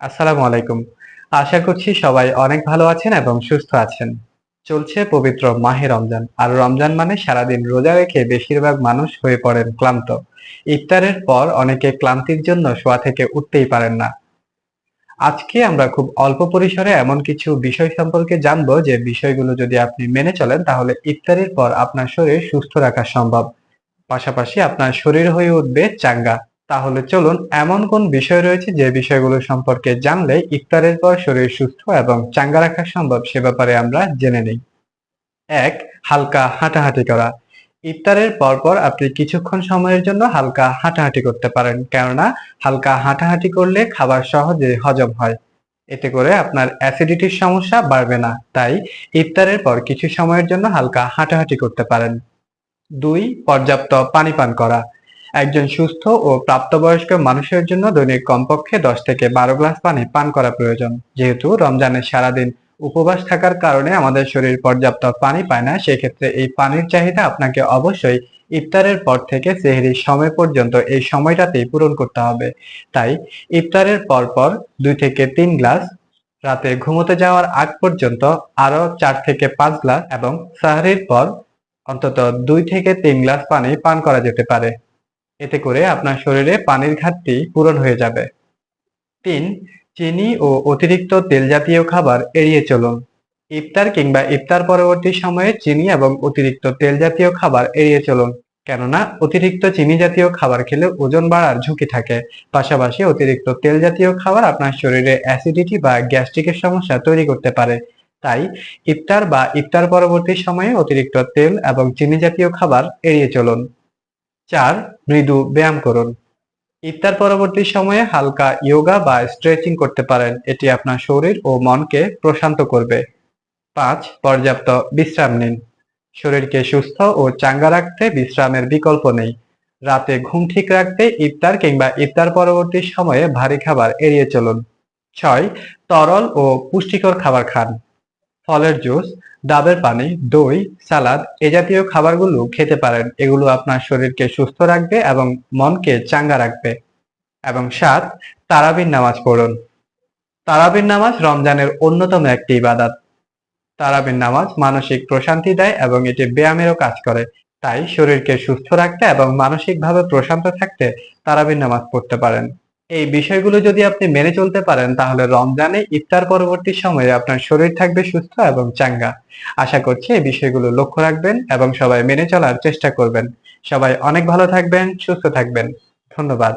আসসালামু আলাইকুম। আশা করছি সবাই অনেক ভালো আছেন এবং সুস্থ আছেন। চলছে পবিত্র মাহে রমজান। আর রমজান মানে সারাদিন রোজা রেখে বেশিরভাগ মানুষ হয়ে পড়েন ক্লান্ত। ইফতারের পর অনেকে ক্লান্তির জন্য শোয়া থেকে উঠতেই পারেন না। আজকে আমরা খুব অল্প পরিসরে এমন কিছু বিষয় সম্পর্কে জানব যে বিষয়গুলো যদি আপনি মেনে চলেন তাহলে ইফতারের পর আপনার শরীর সুস্থ রাখা সম্ভব। পাশাপাশি আপনার শরীর হয়ে উঠবে চাঙ্গা। তাহলে চলুন এমন কোন বিষয় রয়েছে যে বিষয়গুলো সম্পর্কে জানলে ইফতারের পর শরীর সুস্থ এবং চাঙ্গা রাখা সম্ভব সে ব্যাপারে আমরা জেনে নিই। এক, হালকা হাঁটাহাঁটি করা। ইফতারের পরপর আপনি কিছুক্ষণ সময়ের জন্য হালকা হাঁটাহাঁটি করতে পারেন, কেননা হালকা হাঁটাহাঁটি করলে খাবার সহজে হজম হয়। এতে করে আপনার অ্যাসিডিটির সমস্যা বাড়বে না, তাই ইফতারের পর কিছু সময়ের জন্য হালকা হাঁটাহাঁটি করতে পারেন। দুই, পর্যাপ্ত পানি পান করা। একজন সুস্থ ও প্রাপ্তবয়স্ক মানুষের জন্য দৈনিক কমপক্ষে দশ থেকে বারো গ্লাস পানি পান করা প্রয়োজন। যেহেতু রমজানের সারাদিন উপবাস থাকার কারণে আমাদের শরীর পর্যাপ্ত পানি পায় না, সেক্ষেত্রে এই পানির চাহিদা আপনাকে অবশ্যই ইফতারের পর থেকে সেহরির সময় পর্যন্ত এই সময়টাতেই পূরণ করতে হবে। তাই ইফতারের পর পর দুই থেকে তিন গ্লাস, রাতে ঘুমোতে যাওয়ার আগ পর্যন্ত আরও চার থেকে পাঁচ গ্লাস এবং সাহরির পর অন্তত দুই থেকে তিন গ্লাস পানি পান করা যেতে পারে। এতে করে আপনার শরীরে পানির ঘাটতি পূরণ হয়ে যাবে। তিন, চিনি ও অতিরিক্ত তেল জাতীয় খাবার এড়িয়ে চলুন। ইফতার কিংবা ইফতার পরবর্তী সময়ে চিনি এবং অতিরিক্ত তেল জাতীয় খাবার এড়িয়ে চলুন, কেননা অতিরিক্ত চিনি জাতীয় খাবার খেলে ওজন বাড়ার ঝুঁকি থাকে। পাশাপাশি অতিরিক্ত তেল জাতীয় খাবার আপনার শরীরে অ্যাসিডিটি বা গ্যাস্ট্রিকের সমস্যা তৈরি করতে পারে। তাই ইফতার বা ইফতার পরবর্তী সময়ে অতিরিক্ত তেল এবং চিনি জাতীয় খাবার এড়িয়ে চলুন। চার, মৃদু ব্যায়াম করুন। ইফতার পরবর্তী সময়ে হালকা ইয়োগা বা স্ট্রেচিং করতে পারেন। এটি আপনার শরীর ও মনকে প্রশান্ত করবে। পাঁচ, পর্যাপ্ত বিশ্রাম নিন। শরীরকে সুস্থ ও চাঙ্গা রাখতে বিশ্রামের বিকল্প নেই। রাতে ঘুম ঠিক রাখতে ইফতার কিংবা ইফতার পরবর্তী সময়ে ভারী খাবার এড়িয়ে চলুন। ছয়, তরল ও পুষ্টিকর খাবার খান। ফলের জুস, ডাবের পানি, দই, সালাদ এ জাতীয় খাবারগুলো খেতে পারেন। এগুলো আপনার শরীরকে সুস্থ রাখবে এবং মনকে চাঙ্গা রাখবে। এবং সাত, তারাবির নামাজ পড়ুন। তারাবির নামাজ রমজানের অন্যতম একটি ইবাদাত। তারাবির নামাজ মানসিক প্রশান্তি দেয় এবং এটি ব্যায়ামেরও কাজ করে। তাই শরীরকে সুস্থ রাখতে এবং মানসিকভাবে প্রশান্ত থাকতে তারাবির নামাজ পড়তে পারেন। এই বিষয়গুলো যদি আপনি মেনে চলতে পারেন, তাহলে রমজানে ইফতার পরবর্তী সময়ে আপনার শরীর থাকবে সুস্থ এবং চাঙ্গা। আশা করছি এই বিষয়গুলো লক্ষ্য রাখবেন এবং সবাই মেনে চলার চেষ্টা করবেন। সবাই অনেক ভালো থাকবেন, সুস্থ থাকবেন। ধন্যবাদ।